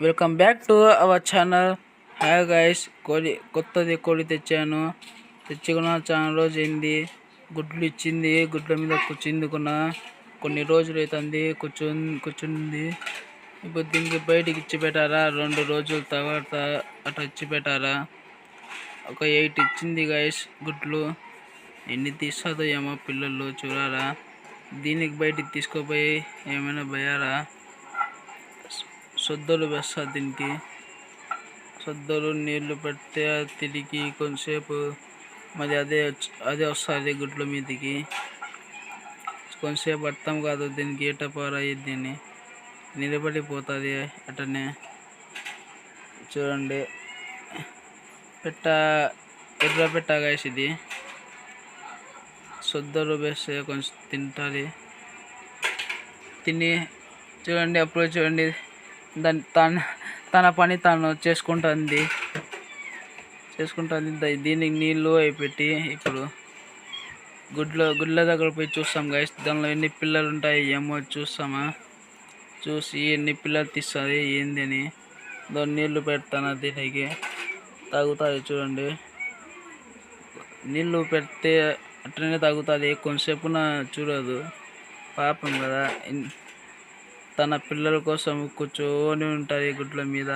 Welcome back to our channel hi guys కోడి కొత్తది కోడి తెచ్చాను. తెచ్చుకున్న చాలా రోజు అయింది గుడ్లు ఇచ్చింది గుడ్ల మీద కూర్చుందుకున్న. కొన్ని రోజులు అవుతుంది కూర్చుని కూర్చుంది. ఇప్పుడు దీనికి బయటికి ఇచ్చి పెట్టారా రెండు రోజుల తర్వాత అటు ఇచ్చి పెట్టారా ఒక ఎయిట్ ఇచ్చింది గైస్ గుడ్లు. ఎన్ని తీస్తుందో ఏమో పిల్లలు చూడారా దీనికి బయటికి తీసుకుపోయి ఏమైనా భయారా సొద్దలు వేస్తా దీనికి. సొద్దలు నీళ్ళు పెడితే తిరిగి కొంతసేపు మరి అదే అదే వస్తుంది గుడ్ల మీదకి. కొంతసేపు అర్థం కాదు దీనికి ఏటపారా దీన్ని నిలబడిపోతుంది అటనే. చూడండి. పెట్ట ఎర్ర పెట్ట ఇది. సొద్దలు వేస్తే కొంచెం తింటుంది. తిని చూడండి అప్పుడు చూడండి. దాని తన తన పని తను చేసుకుంటుంది. చేసుకుంటుంది. దీనికి నీళ్ళు అవి పెట్టి ఇప్పుడు గుడ్ల గుడ్ల దగ్గర పోయి చూస్తాం గైస్ దానిలో ఎన్ని పిల్లలు ఉంటాయి ఏమో చూస్తామా? చూసి ఎన్ని పిల్లలు తీస్తుంది ఏంది అని. దాని నీళ్ళు పెడతాను దీనికి? తాగుతుంది చూడండి. నీళ్ళు పెడితే అట్లనే తాగుతుంది. కొంతసేపున చూడదు. పాపం కదా. తన పిల్లల కోసం కూర్చొని ఉంటుంది గుడ్ల మీద.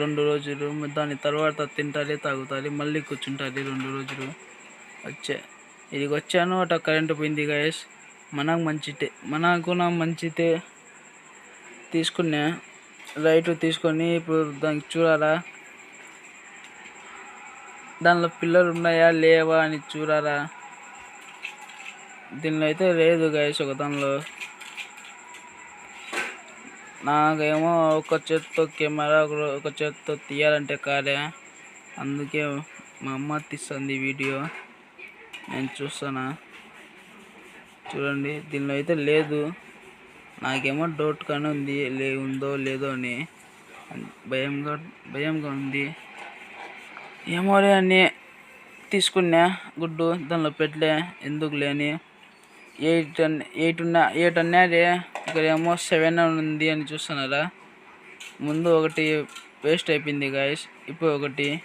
రెండు రోజులు దాని తర్వాత తింటాలి తాగుతాలి మళ్ళీ కూర్చుంటుంది రెండు రోజులు. వచ్చే ఇది వచ్చాను అట కరెంటు పోయింది గాయస్ మనకు మంచితే మనకు నా మంచితే తీసుకున్నా. రైట్ తీసుకొని ఇప్పుడు దానికి చూడాలా? దానిలో పిల్లలు ఉన్నాయా లేవా అని చూడాలా? దీనిలో అయితే లేదు గాయస్ ఒక దానిలో. నాకేమో ఒక చేత్తో కెమెరా ఒక- ఒక చేత్తో తీయాలంటే కాలే. అందుకే మా అమ్మ తీస్తుంది వీడియో. నేను చూస్తానా? చూడండి. దీనిలో అయితే లేదు. నాకేమో డౌట్ కానీ ఉంది. లే ఉందో లేదో అని. భయంగా భయంగా ఉంది. ఏమోలే అని తీసుకున్నా. గుడ్డు. దానిలో పెట్టలే. ఎందుకు లేని ఎయిట్ ఎయిట్ ఉన్న ఎయిట్ అన్నది ఇక్కడ ఏమో సెవెన్ ఉంది అని చూస్తున్నారా. ముందు ఒకటి వేస్ట్ అయిపోయింది గాయస్ ఇప్పుడు ఒకటి.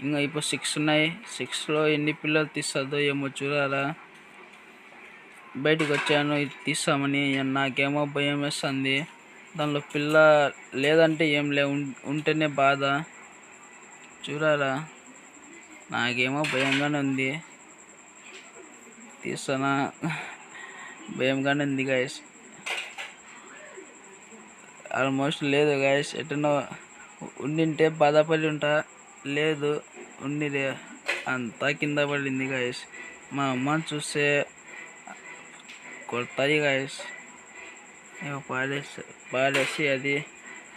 ఇంకా ఇప్పుడు సిక్స్ ఉన్నాయి. సిక్స్లో ఎన్ని పిల్లలు తీస్తుందో ఏమో చూడాలా. బయటకు వచ్చాను ఇది తీస్తామని. నాకేమో భయం వేస్తుంది. దానిలో పిల్ల లేదంటే ఏం లే ఉంటేనే బాధ. చూడాలా. నాకేమో భయంగానే ఉంది. తీస్తానా. భయంగానే ఉంది గాయస్ ఆల్మోస్ట్ లేదు గాయస్ ఎటనో ఉండింటే బాధపడి ఉంటా. లేదు ఉండిలే అంతా కింద పడింది గాయస్ మా అమ్మ చూస్తే కొడతాయి గాయస్ పాడేసి పాడేసి అది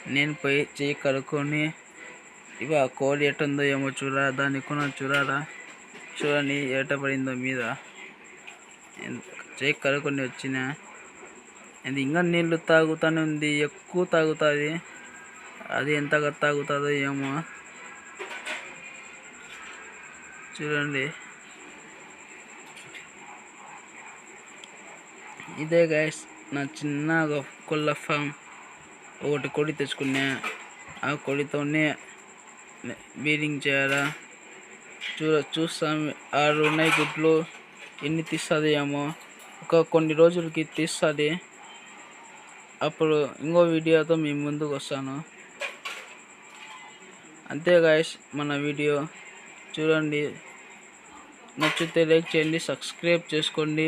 నేను పోయి చేయి కడుక్కొని ఇవి ఆ కోడి ఎట్టుందో ఏమో చూడరా దాన్ని కొన చూడరా. చూడండి ఎట పడిందో మీద. ఎంత- చెయ్యి కడుక్కొని వచ్చిన. అది ఇంకా నీళ్ళు తాగుతూనే ఉంది ఎక్కువ తాగుతుంది. అది ఎంతగా తాగుతుందో ఏమో. చూడండి. ఇదే గైస్ నా చిన్న కొల్ల ఫామ్ ఒకటి కొడి తెచ్చుకున్నా. ఆ కొడితోనే బీడింగ్ చేయాలా. చూ చూస్తాం ఆరు ఉన్నాయి గుడ్లు. ఎన్ని తీస్తుంది ఏమో. ఒక కొన్ని రోజులకి తీస్తుంది. అప్పుడు ఇంకో వీడియోతో మీ ముందుకు వస్తాను. అంతే గాయస్ మన వీడియో చూడండి. నచ్చితే లైక్ చేయండి సబ్స్క్రైబ్ చేసుకోండి.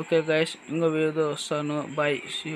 ఓకే గాయస్ ఇంకో వీడియోతో వస్తాను. Bye see